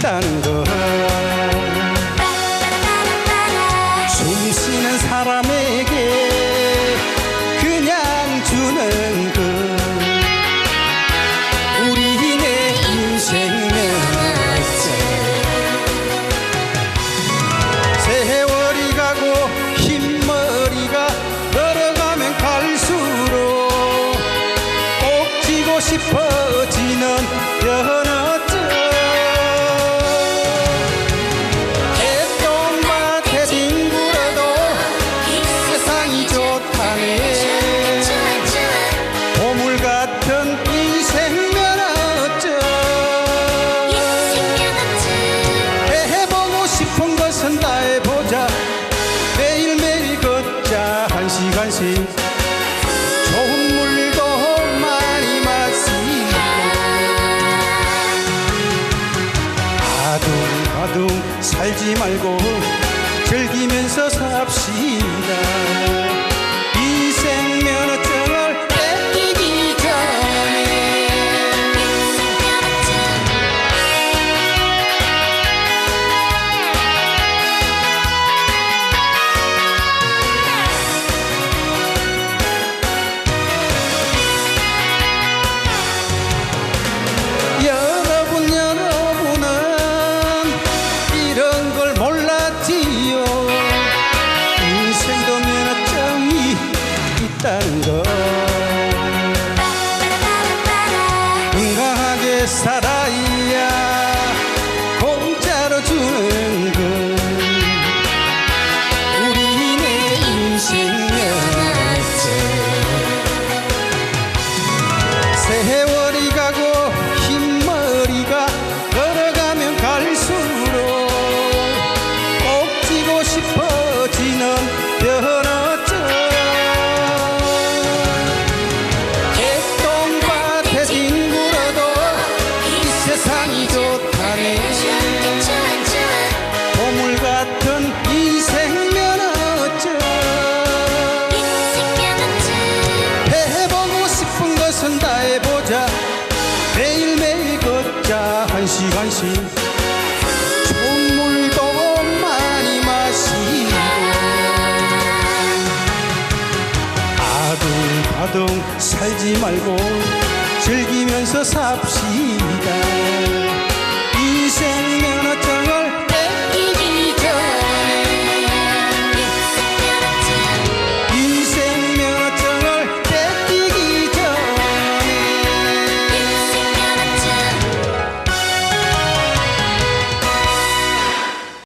있다는 걸 숨쉬는 사람에게 그냥 주는 걸 우리네 인생은 어째 세월이 가고 흰머리가 걸어가면 갈수록 꼭 지고 싶어지는 한씩 좋은 물도 많이 마시고 아둥아둥 살지 말고 즐기면서 삽시다 있다는 거 건강하게 살아 다 해보자. 매일매일 걷자. 한씩 한씩 좋은 물도 많이 마시고. 아둥아둥 살지 말고 즐기면서 삽시다